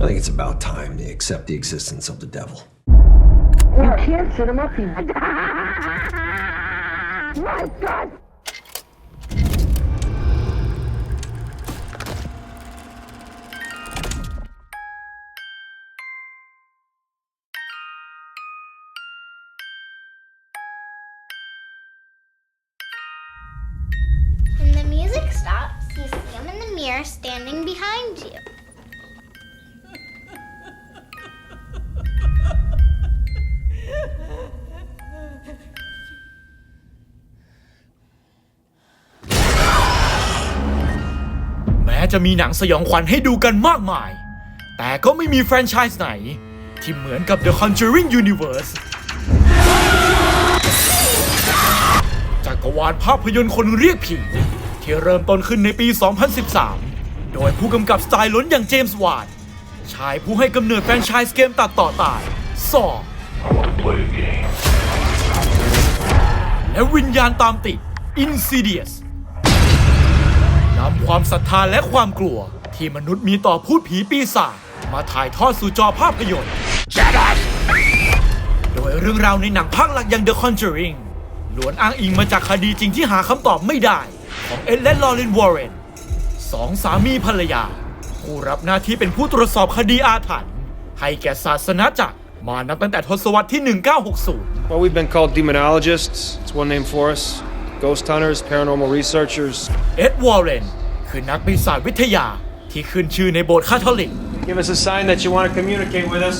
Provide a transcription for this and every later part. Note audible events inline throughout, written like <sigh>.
I think it's about time they accept the existence of the devil. You can't set him up. He... <laughs> My God! When the music stops, you see him in the mirror standing behind you. จะมีหนังสยองขวัญให้ดูกันมากมาย แต่ก็ไม่มีแฟรนไชส์ไหน ที่เหมือนกับ The Conjuring Universe จักรวาลภาพยนตร์คนเรียกผี ที่เริ่มต้นขึ้นในปี 2013 โดยผู้กำกับสไตล์ล้นอย่างเจมส์วานชายผู้ให้กำเนิดแฟรนไชส์เกมตัดต่อตายซอและวิญญาณตามติด Insidious ำความศรัทธาและความกลัว ที่มนุษย์มีต่อพูดผีปีศาจมาถ่ายทอดสู่จอภาพยนตร์ โดยเรื่องราวในหนังภาคหลักอย่าง The Conjuring ล้วนอ้างอิงมาจากคดีจริงที่หาคำตอบไม่ได้ ของเอ็ดและลอเรนวอร์เรนสองสามีภรรยา ผู้รับหน้าที่เป็นผู้ตรวจสอบคดีอาถรรพ์ให้แก่ศาสนาจักรมานับตั้งแต่ทศวรรษที่ 1960 Well, we've been called demonologists. It's one name for us. Ghost hunters, paranormal researchers. เอ็ดวอร์เรนคือนักปีศาจวิทยาที่ขึ้นชื่อในโบสถ์คาทอลิก Give us a sign that you want to communicate with us.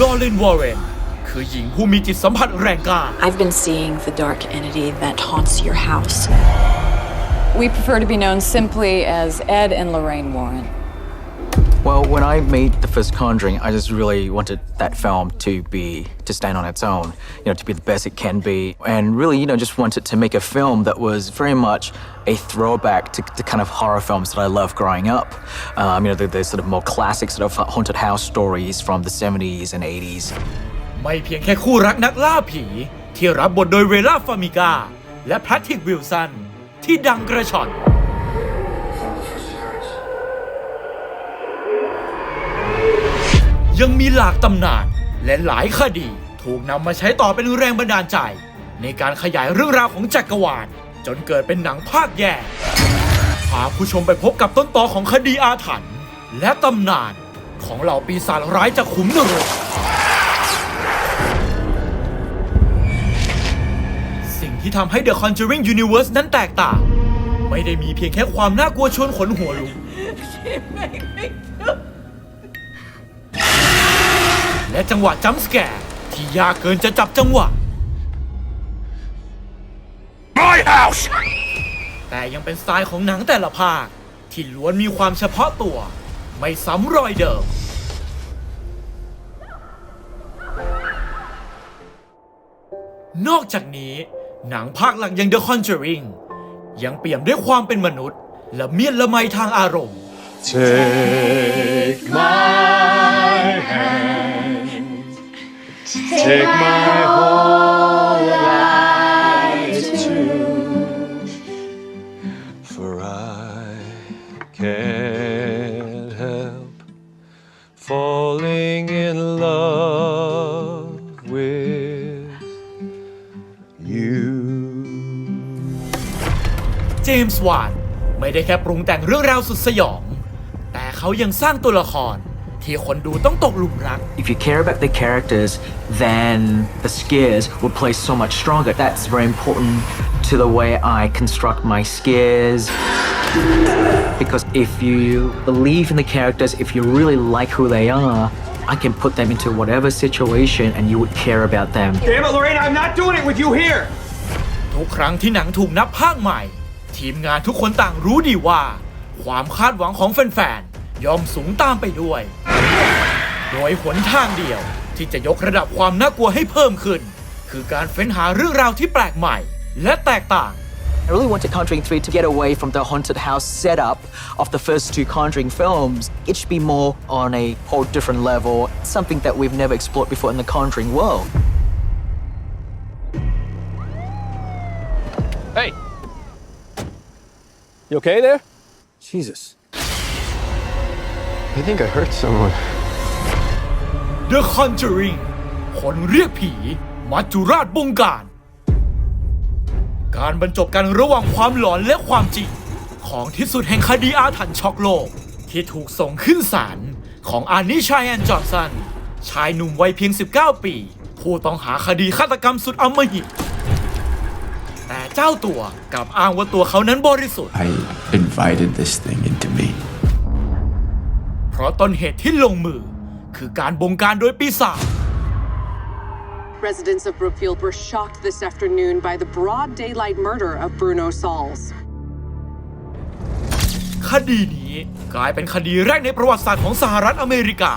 ลอเรนวอร์เรนคือหญิงผู้มีจิตสัมผัสแรงกล้า I've been seeing the dark entity that haunts your house. We prefer to be known simply as Ed and Lorraine Warren. Well, when I made the first Conjuring, I just really wanted that film to be to stand on its own, you know, to be the best it can be, and really, you know, just wanted to make a film that was very much a throwback to the kind of horror films that I loved growing up. Um, you know, the, the sort of more classic sort of haunted house stories from the 70s and 80s. ไม่เพียงแค่คู่รักนักล่าผี ที่รับบทโดยเวล่าฟามิกา และแพทริกวิลสัน ที่ดังกระชอน ยังมีหลากตำนานและหลายคดี ถูกนำมาใช้ต่อเป็นแรงบันดาลใจ ในการขยายเรื่องราวของจักรวาล จนเกิดเป็นหนังภาคแยกพาผู้ชมไปพบกับต้นตอของคดีอาถรรพ์และตำนานของเหล่าปีศาจร้ายจากขุมนรกสิ่งที่ทำให้ The Conjuring Universe นั้นแตกต่าง ไม่ได้มีเพียงแค่ความน่ากลัวชวนขนหัวลุก และจังหวะจัมป์สแกร์ที่ยากเกินจะจับจังหวะ My house แต่ยังเป็นสไตล์ของหนังแต่ละภาค ที่ล้วนมีความเฉพาะตัว ไม่ซ้ำรอยเดิม นอกจากนี้ หนังภาคหลักอย่าง The Conjuring ยังเปี่ยมด้วยความเป็นมนุษย์และเมียนละไมทางอารมณ์ Take my hand. Take my whole life too. For I can't help falling in love with you. เจมส์วานไม่ได้แค่ปรุงแต่งเรื่องราวสุดสยอง แต่เขายังสร้างตัวละคร ที่คนดูต้องตกหลุมรัก If you care about the characters, then the scares will play so much stronger. That's very important to the way I construct my scares. Because if you believe in the characters, if you really like who they are, I can put them into whatever situation and you would care about them. Damn it, Lorraine, I'm not doing it with you here! ทุกครั้งที่หนังถูกนับภาคใหม่ ทีมงานทุกคนต่างรู้ดีว่า ความคาดหวังของแฟนๆ ย่อมสูงตามไปด้วย โดยหนทางเดียวที่จะยกระดับความน่ากลัวให้เพิ่มขึ้น คือการเฟ้นหาเรื่องราวที่แปลกใหม่ และแตกต่าง I really wanted Conjuring 3 to get away from the haunted house setup of the first two Conjuring films. It should be more on a whole different level, something that we've never explored before in the Conjuring world. Hey! You okay there? Jesus. I think I hurt someone. The Conjuring คนเรียกผี มัจจุราชบงการ การบรรจบกันระหว่างความหลอนและความจริง ของที่สุดแห่งคดีอาถรรพ์ช็อกโลก ที่ถูกส่งขึ้นศาลของอานิชายแอนจอห์นสัน ชายหนุ่มวัยเพียง 19 ปี ผู้ต้องหาคดีฆาตกรรมสุดอำมหิต แต่เจ้าตัวกลับอ้างว่าตัวเขานั้นบริสุทธิ์ I invited this thing into me. เพราะต้นเหตุที่ลงมือ คือการบงการโดยปีศาจ Residents of Brookfield were shocked this afternoon by the broad daylight murder of Bruno Sauls. คดีนี้กลายเป็นคดีแรกในประวัติศาสตร์ของสหรัฐอเมริกา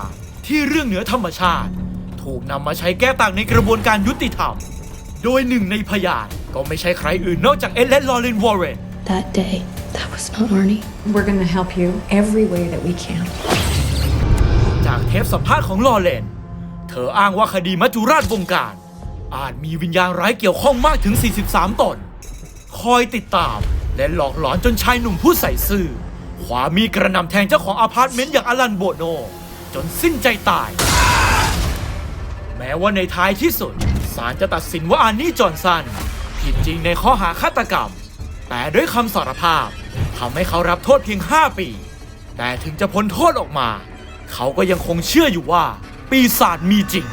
ที่เรื่องเหนือธรรมชาติ ถูกนำมาใช้แก้ต่างในกระบวนการยุติธรรม โดยหนึ่งในพยานก็ไม่ใช่ใครอื่นนอกจากเอ็ดและลอเรนวอร์เรน That day, that was not Arnie. We're going to help you every way that we can. ากเทปสัมภาษณ์ของลอเรน เธออ้างว่าคดีมัจจุราชวงการ อาจมีวิญญาณร้ายเกี่ยวข้องมากถึง 43 ตน คอยติดตามและหลอกหลอนจนชายหนุ่มผู้ใส่ซื่อขวามีกระหน่ำแทงเจ้าของอพาร์ตเมนต์อย่างอลันโบโน จนสิ้นใจตาย แม้ว่าในท้ายที่สุดศาลจะตัดสินว่าอานี่จอห์นสัน ผิดจริงในข้อหาฆาตกรรม แต่ด้วยคำสารภาพทำให้เขารับโทษเพียง 5 ปี แต่ถึงจะพ้นโทษออกมา เขาก็ยังคงเชื่ออยู่ว่า ปีศาจมีจริง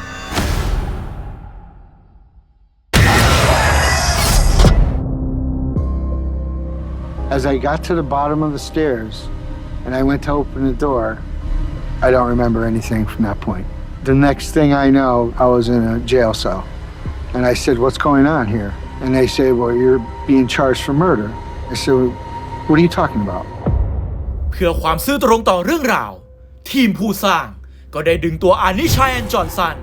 As I got to the bottom of the stairs and I went to open the door, I don't remember anything from that point. The next thing I know, I was in a jail cell. And I said, What's going on here? And they say, Well, you're being charged for murder. I said, What are you talking about? เพื่อความซื่อตรงต่อเรื่องราว ทีมผู้สร้าง ก็ได้ดึงตัวอานิชายแอนจอห์นสัน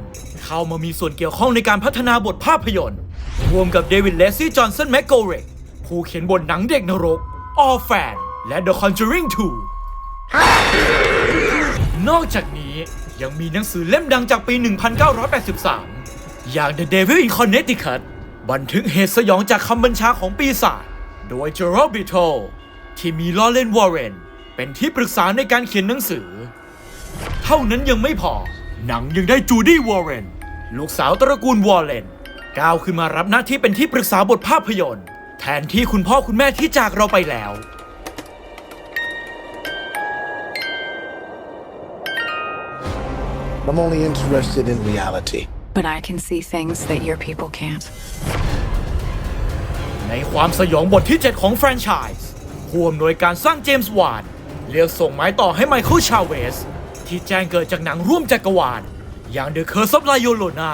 เข้ามามีส่วนเกี่ยวข้องในการพัฒนาบทภาพยนตร์รวมกับเดวิดเลซี่จอห์นสันแมคโกเรกผู้เขียนบทหนังเด็กนรก All Fan และ The Conjuring 2 นอกจากนี้ยังมีหนังสือเล่มดังจากปี 1983 อย่าง The Devil in Connecticut บันทึกเหตุสยองจากคำบัญชาของปีศาจโดย Gerald Brittle ที่มีลอเรนวอร์เรนเป็นที่ปรึกษาในการเขียนหนังสือ เท่านั้นยังไม่พอ หนังยังได้จูดี้วอร์เรนลูกสาวตระกูลวอร์เรนก้าวขึ้นมารับหน้าที่เป็นที่ปรึกษาบทภาพยนตร์ แทนที่คุณพ่อคุณแม่ที่จากเราไปแล้ว I'm only interested in reality. But I can see things that your people can't. ในความสยองบทที่ 7 ของแฟรนไชส์ผู้อำนวยการสร้างเจมส์วานเลือกส่งไม้ต่อให้ไมเคิลชาเวส ที่แจ้งเกิดจากหนังร่วมจักรวาล อย่าง The Curse of La Llorona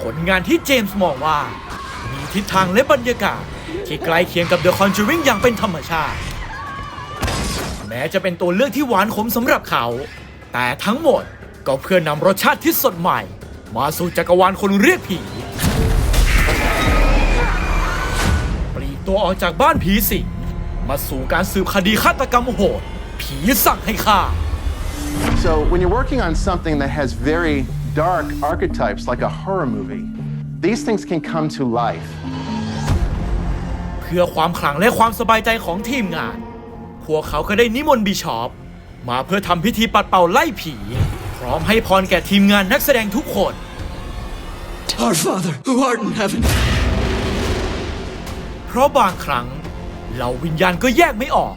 ผลงานที่เจมส์มองว่า มีทิศทางและบรรยากาศ ที่ใกล้เคียงกับ The Conjuring อย่างเป็นธรรมชาติ แม้จะเป็นตัวเลือกที่หวานขมสำหรับเขา แต่ทั้งหมดก็เพื่อนำรสชาติที่สดใหม่ มาสู่จักรวาลคนเรียกผีปลีกตัวออกจากบ้านผีสิงมาสู่การสืบคดีฆาตกรรมโหด ผีสั่งให้ฆ่า So, when you're working on something that has very dark archetypes like a horror movie, these things can come to life. เพื่อความขลังและความสบายใจของทีมงาน พวกเขาก็ได้นิมนต์บิชอปมาเพื่อทำพิธีปัดเป่าไล่ผี พร้อมให้พรแก่ทีมงานนักแสดงทุกคน Our Father, who art in heaven. เพราะบางครั้ง เหล่าวิญญาณก็แยกไม่ออก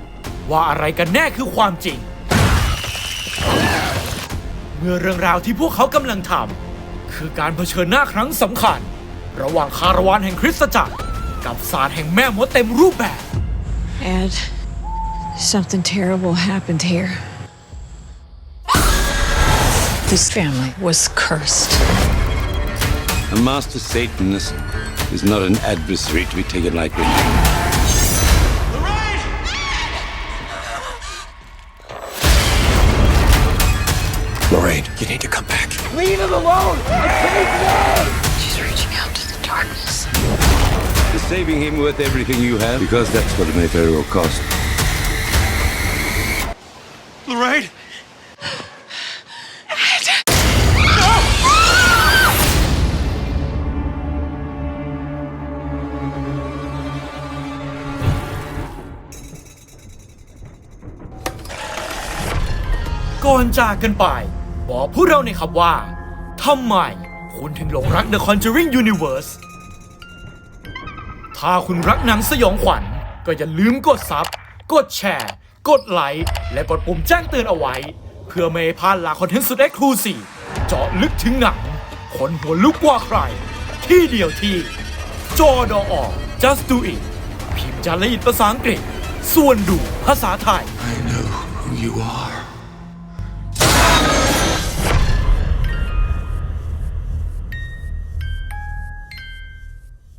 ว่าอะไรกันแน่คือความจริง เมื่อเรื่องราวที่พวกเขากำลังทำคือการเผชิญหน้าครั้งสำคัญ ระหว่างคาราวานแห่งคริสตจักร กับศาสตร์แห่งแม่มดเต็มรูปแบบ Ed, something terrible happened here. This family was cursed. A master Satanist is not an adversary to be taken lightly. Lorraine, you need to come back. Leave him alone! She's reaching out to the darkness. Is saving him worth everything you have? Because that's what it may very well cost. Lorraine! ก่อนจากกันไป บอกพวกเราหน่อยครับว่าทำไมคุณถึงหลงรัก The Conjuring Universe ถ้าคุณรักหนังสยองขวัญ ก็อย่าลืมกดซับ กดแชร์ กดไลค์ และกดปุ่มแจ้งเตือนเอาไว้ เพื่อไม่ให้พลาดหลาคอนเทนต์สุดเอ็กซ์คลูซีฟเจาะลึกถึงหนังคนหัวลุกกว่าใคร ที่เดียวที่ จอดออ just do it พิมพ์จารีตภาษาอังกฤษ ส่วนดูภาษาไทย I know who you are.